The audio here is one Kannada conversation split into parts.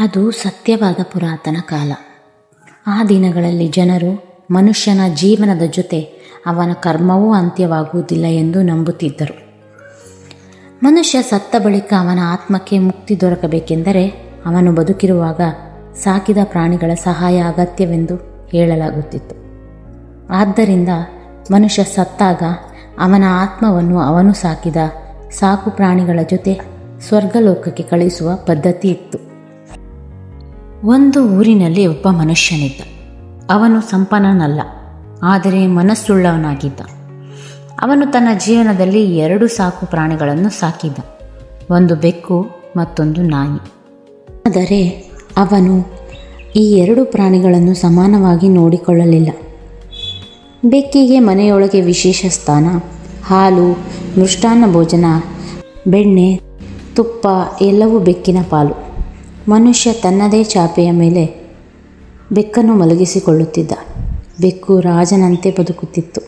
ಅದು ಸತ್ಯವಾದ ಪುರಾತನ ಕಾಲ. ಆ ದಿನಗಳಲ್ಲಿ ಜನರು ಮನುಷ್ಯನ ಜೀವನದ ಜೊತೆ ಅವನ ಕರ್ಮವೂ ಅಂತ್ಯವಾಗುವುದಿಲ್ಲ ಎಂದು ನಂಬುತ್ತಿದ್ದರು. ಮನುಷ್ಯ ಸತ್ತ ಬಳಿಕ ಅವನ ಆತ್ಮಕ್ಕೆ ಮುಕ್ತಿ ದೊರಕಬೇಕೆಂದರೆ ಅವನು ಬದುಕಿರುವಾಗ ಸಾಕಿದ ಪ್ರಾಣಿಗಳ ಸಹಾಯ ಅಗತ್ಯವೆಂದು ಹೇಳಲಾಗುತ್ತಿತ್ತು. ಆದ್ದರಿಂದ ಮನುಷ್ಯ ಸತ್ತಾಗ ಅವನ ಆತ್ಮವನ್ನು ಅವನು ಸಾಕಿದ ಸಾಕು ಪ್ರಾಣಿಗಳ ಜೊತೆ ಸ್ವರ್ಗಲೋಕಕ್ಕೆ ಕಳುಹಿಸುವ ಪದ್ಧತಿ ಇತ್ತು ಒಂದು ಊರಿನಲ್ಲಿ ಒಬ್ಬ ಮನುಷ್ಯನಿದ್ದ. ಅವನು ಸಂಪನ್ನನಲ್ಲ, ಆದರೆ ಮನಸ್ಸುಳ್ಳವನಾಗಿದ್ದ. ಅವನು ತನ್ನ ಜೀವನದಲ್ಲಿ ಎರಡು ಸಾಕು ಪ್ರಾಣಿಗಳನ್ನು ಸಾಕಿದ್ದ ಒಂದು ಬೆಕ್ಕು ಮತ್ತೊಂದು ನಾಯಿ. ಆದರೆ ಅವನು ಈ ಎರಡು ಪ್ರಾಣಿಗಳನ್ನು ಸಮಾನವಾಗಿ ನೋಡಿಕೊಳ್ಳಲಿಲ್ಲ. ಬೆಕ್ಕಿಗೆ ಮನೆಯೊಳಗೆ ವಿಶೇಷ ಸ್ಥಾನ, ಹಾಲು, ಮೃಷ್ಟಾನ್ನ ಭೋಜನ, ಬೆಣ್ಣೆ, ತುಪ್ಪ ಎಲ್ಲವೂ ಬೆಕ್ಕಿನ ಪಾಲು. ಮನುಷ್ಯ ತನ್ನದೇ ಚಾಪೆಯ ಮೇಲೆ ಬೆಕ್ಕನ್ನು ಮಲಗಿಸಿಕೊಳ್ಳುತ್ತಿದ್ದ. ಬೆಕ್ಕು ರಾಜನಂತೆ ಬದುಕುತ್ತಿತ್ತು.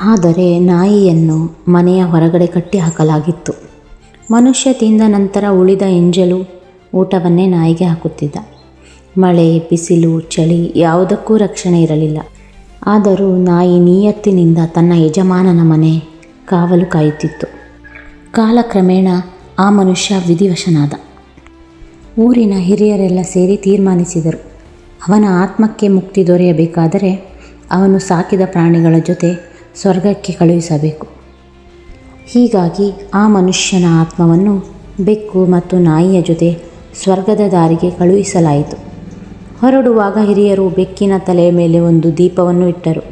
ಆದರೆ ನಾಯಿಯನ್ನು ಮನೆಯ ಹೊರಗಡೆ ಕಟ್ಟಿ ಹಾಕಲಾಗಿತ್ತು ಮನುಷ್ಯ ತಿಂದ ನಂತರ ಉಳಿದ ಎಂಜಲು ಊಟವನ್ನೇ ನಾಯಿಗೆ ಹಾಕುತ್ತಿದ್ದ. ಮಳೆ, ಬಿಸಿಲು, ಚಳಿ ಯಾವುದಕ್ಕೂ ರಕ್ಷಣೆ ಇರಲಿಲ್ಲ. ಆದರೂ ನಾಯಿ ನಿಯತ್ತಿನಿಂದ ತನ್ನ ಯಜಮಾನನ ಮನೆ ಕಾವಲು ಕಾಯುತ್ತಿತ್ತು. ಕಾಲಕ್ರಮೇಣ ಆ ಮನುಷ್ಯ ವಿಧಿವಶನಾದ. ಊರಿನ ಹಿರಿಯರೆಲ್ಲ ಸೇರಿ ತೀರ್ಮಾನಿಸಿದರು. ಅವನ ಆತ್ಮಕ್ಕೆ ಮುಕ್ತಿ ದೊರೆಯಬೇಕಾದರೆ ಅವನು ಸಾಕಿದ ಪ್ರಾಣಿಗಳ ಜೊತೆ ಸ್ವರ್ಗಕ್ಕೆ ಕಳುಹಿಸಬೇಕು. ಹೀಗಾಗಿ ಆ ಮನುಷ್ಯನ ಆತ್ಮವನ್ನು ಬೆಕ್ಕು ಮತ್ತು ನಾಯಿಯ ಜೊತೆ ಸ್ವರ್ಗದ ದಾರಿಗೆ ಕಳುಹಿಸಲಾಯಿತು. ಹೊರಡುವಾಗ ಹಿರಿಯರು ಬೆಕ್ಕಿನ ತಲೆಯ ಮೇಲೆ ಒಂದು ದೀಪವನ್ನು ಇಟ್ಟರು.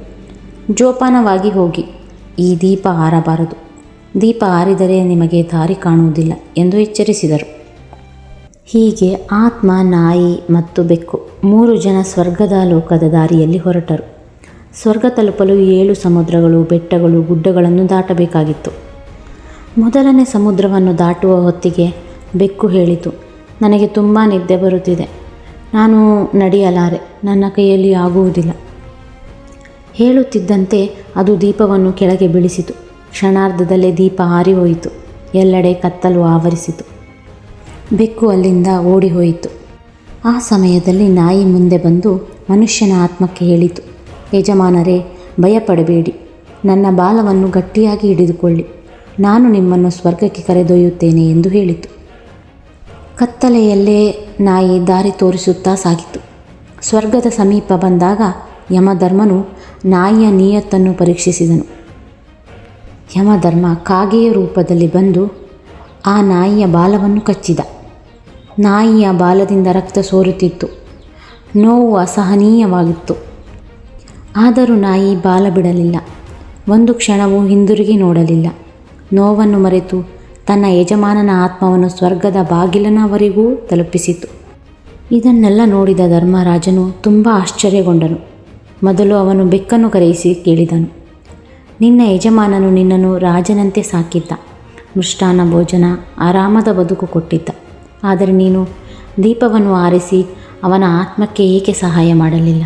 ಜೋಪಾನವಾಗಿ ಹೋಗಿ, ಈ ದೀಪ ಆರಬಾರದು. ದೀಪ ಆರಿದರೆ ನಿಮಗೆ ದಾರಿ ಕಾಣುವುದಿಲ್ಲ ಎಂದು ಎಚ್ಚರಿಸಿದರು. ಹೀಗೆ ಆತ್ಮ, ನಾಯಿ ಮತ್ತು ಬೆಕ್ಕು ಮೂರು ಜನ ಸ್ವರ್ಗದ ಲೋಕದ ದಾರಿಯಲ್ಲಿ ಹೊರಟರು. ಸ್ವರ್ಗ ತಲುಪಲು ಏಳು ಸಮುದ್ರಗಳು, ಬೆಟ್ಟಗಳು, ಗುಡ್ಡಗಳನ್ನು ದಾಟಬೇಕಾಗಿತ್ತು. ಮೊದಲನೇ ಸಮುದ್ರವನ್ನು ದಾಟುವ ಹೊತ್ತಿಗೆ ಬೆಕ್ಕು ಹೇಳಿತು, ನನಗೆ ತುಂಬ ನಿದ್ದೆ ಬರುತ್ತಿದೆ. ನಾನು ನಡೆಯಲಾರೆ, ನನ್ನ ಕೈಯಲ್ಲಿ ಆಗುವುದಿಲ್ಲ ಹೇಳುತ್ತಿದ್ದಂತೆ ಅದು ದೀಪವನ್ನು ಕೆಳಗೆ ಬೀಳಿಸಿತು. ಕ್ಷಣಾರ್ಧದಲ್ಲೇ ದೀಪ ಹಾರಿಹೋಯಿತು ಹೋಯಿತು ಎಲ್ಲೆಡೆ ಕತ್ತಲು ಆವರಿಸಿತು. ಬೆಕ್ಕು ಅಲ್ಲಿಂದ ಓಡಿ ಹೋಯಿತು. ಆ ಸಮಯದಲ್ಲಿ ನಾಯಿ ಮುಂದೆ ಬಂದು ಮನುಷ್ಯನ ಆತ್ಮಕ್ಕೆ ಹೇಳಿತು, ಯಜಮಾನರೇ, ಭಯಪಡಬೇಡಿ. ನನ್ನ ಬಾಲವನ್ನು ಗಟ್ಟಿಯಾಗಿ ಹಿಡಿದುಕೊಳ್ಳಿ. ನಾನು ನಿಮ್ಮನ್ನು ಸ್ವರ್ಗಕ್ಕೆ ಕರೆದೊಯ್ಯುತ್ತೇನೆ ಎಂದು ಹೇಳಿತು. ಕತ್ತಲೆಯಲ್ಲೇ ನಾಯಿ ದಾರಿ ತೋರಿಸುತ್ತಾ ಸಾಗಿತು. ಸ್ವರ್ಗದ ಸಮೀಪ ಬಂದಾಗ ಯಮಧರ್ಮನು ನಾಯಿಯ ನಿಯತ್ತನ್ನು ಪರೀಕ್ಷಿಸಿದನು. ಯಮಧರ್ಮ ಕಾಗೆಯ ರೂಪದಲ್ಲಿ ಬಂದು ಆ ನಾಯಿಯ ಬಾಲವನ್ನು ಕಚ್ಚಿದ. ನಾಯಿಯ ಬಾಲದಿಂದ ರಕ್ತ ಸೋರುತ್ತಿತ್ತು. ನೋವು ಅಸಹನೀಯವಾಗಿತ್ತು. ಆದರೂ ನಾಯಿ ಬಾಲ ಬಿಡಲಿಲ್ಲ. ಒಂದು ಕ್ಷಣವೂ ಹಿಂದಿರುಗಿ ನೋಡಲಿಲ್ಲ. ನೋವನ್ನು ಮರೆತು ತನ್ನ ಯಜಮಾನನ ಆತ್ಮವನ್ನು ಸ್ವರ್ಗದ ಬಾಗಿಲನವರೆಗೂ ತಲುಪಿಸಿತು. ಇದನ್ನೆಲ್ಲ ನೋಡಿದ ಧರ್ಮರಾಜನು ತುಂಬ ಆಶ್ಚರ್ಯಗೊಂಡನು. ಮೊದಲು ಅವನು ಬೆಕ್ಕನ್ನು ಕರೆಯಿಸಿ ಕೇಳಿದನು. ನಿನ್ನ ಯಜಮಾನನು ನಿನ್ನನ್ನು ರಾಜನಂತೆ ಸಾಕಿದ್ದ. ಮೃಷ್ಟಾನ್ನ ಭೋಜನ ಆರಾಮದ ಬದುಕು ಕೊಟ್ಟಿದ್ದ. ಆದರೆ ನೀನು ದೀಪವನ್ನು ಆರಿಸಿ ಅವನ ಆತ್ಮಕ್ಕೆ ಏಕೆ ಸಹಾಯ ಮಾಡಲಿಲ್ಲ?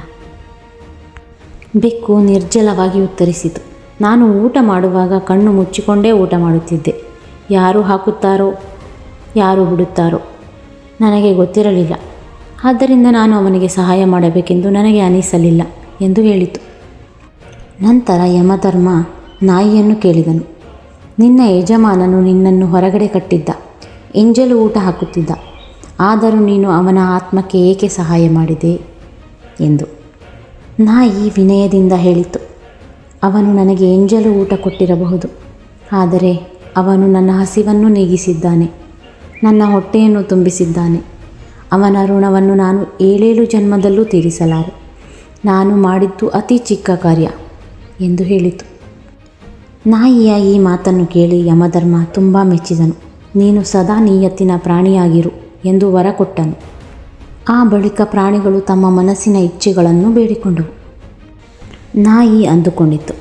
ಬೆಕ್ಕು ನಿರ್ಜಲವಾಗಿ ಉತ್ತರಿಸಿತು. ನಾನು ಊಟ ಮಾಡುವಾಗ ಕಣ್ಣು ಮುಚ್ಚಿಕೊಂಡೇ ಊಟ ಮಾಡುತ್ತಿದ್ದೆ. ಯಾರು ಹಾಕುತ್ತಾರೋ, ಯಾರು ಬಿಡುತ್ತಾರೋ ನನಗೆ ಗೊತ್ತಿರಲಿಲ್ಲ. ಆದ್ದರಿಂದ ನಾನು ಅವನಿಗೆ ಸಹಾಯ ಮಾಡಬೇಕೆಂದು ನನಗೆ ಅನಿಸಲಿಲ್ಲ ಎಂದು ಹೇಳಿತು. ನಂತರ ಯಮಧರ್ಮ ನಾಯಿಯನ್ನು ಕೇಳಿದನು. ನಿನ್ನ ಯಜಮಾನನು ನಿನ್ನನ್ನು ಹೊರಗಡೆ ಕಟ್ಟಿದ್ದ. ಎಂಜಲು ಊಟ ಹಾಕುತ್ತಿದ್ದ. ಆದರೂ ನೀನು ಅವನ ಆತ್ಮಕ್ಕೆ ಏಕೆ ಸಹಾಯ ಮಾಡಿದೆ? ಎಂದು. ನಾಯಿ ವಿನಯದಿಂದ ಹೇಳಿತು. ಅವನು ನನಗೆ ಎಂಜಲು ಊಟ ಕೊಟ್ಟಿರಬಹುದು. ಆದರೆ ಅವನು ನನ್ನ ಹಸಿವನ್ನು ನೀಗಿಸಿದ್ದಾನೆ. ನನ್ನ ಹೊಟ್ಟೆಯನ್ನು ತುಂಬಿಸಿದ್ದಾನೆ. ಅವನ ಋಣವನ್ನು ನಾನು ಏಳೇಳು ಜನ್ಮದಲ್ಲೂ ತೀರಿಸಲಾರೆ. ನಾನು ಮಾಡಿದ್ದು ಅತಿ ಚಿಕ್ಕ ಕಾರ್ಯ, ಎಂದು ಹೇಳಿತು. ನಾಯಿಯ ಈ ಮಾತನ್ನು ಕೇಳಿ ಯಮಧರ್ಮ ತುಂಬ ಮೆಚ್ಚಿದನು. ನೀನು ಸದಾ ನಿಯತ್ತಿನ ಪ್ರಾಣಿಯಾಗಿರು ಎಂದು ವರ ಕೊಟ್ಟನು ಆ ಬಳಿಕ ಪ್ರಾಣಿಗಳು ತಮ್ಮ ಮನಸ್ಸಿನ ಇಚ್ಛೆಗಳನ್ನು ಬೇಡಿಕೊಂಡವು. ನಾಯಿ ಅಂದುಕೊಂಡಿತು,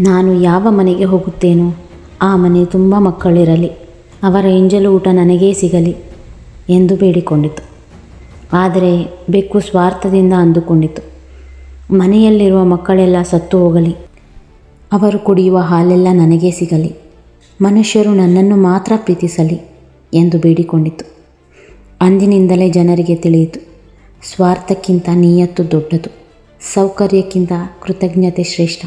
ನಾನು ಯಾವ ಮನೆಗೆ ಹೋಗುತ್ತೇನೋ, ಆ ಮನೆ ತುಂಬ ಮಕ್ಕಳಿರಲಿ, ಅವರ ಎಂಜಲು ಊಟ ನನಗೇ ಸಿಗಲಿ ಎಂದು ಬೇಡಿಕೊಂಡಿತು. ಆದರೆ ಬೆಕ್ಕು ಸ್ವಾರ್ಥದಿಂದ ಅಂದುಕೊಂಡಿತು, ಮನೆಯಲ್ಲಿರುವ ಮಕ್ಕಳೆಲ್ಲ ಸತ್ತು ಹೋಗಲಿ, ಅವರು ಕುಡಿಯುವ ಹಾಲೆಲ್ಲ ನನಗೇ ಸಿಗಲಿ ಮನುಷ್ಯರು ನನ್ನನ್ನು ಮಾತ್ರ ಪ್ರೀತಿಸಲಿ ಎಂದು ಬೇಡಿಕೊಂಡಿತು ಅಂದಿನಿಂದಲೇ ಜನರಿಗೆ ತಿಳಿಯಿತು, ಸ್ವಾರ್ಥಕ್ಕಿಂತ ನಿಯತ್ತು ದೊಡ್ಡದು, ಸೌಕರ್ಯಕ್ಕಿಂತ ಕೃತಜ್ಞತೆ ಶ್ರೇಷ್ಠ.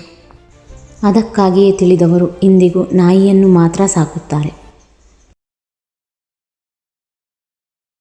ಅದಕ್ಕಾಗಿಯೇ ತಿಳಿದವರು ಇಂದಿಗೂ ನಾಯಿಯನ್ನು ಮಾತ್ರ ಸಾಕುತ್ತಾರೆ.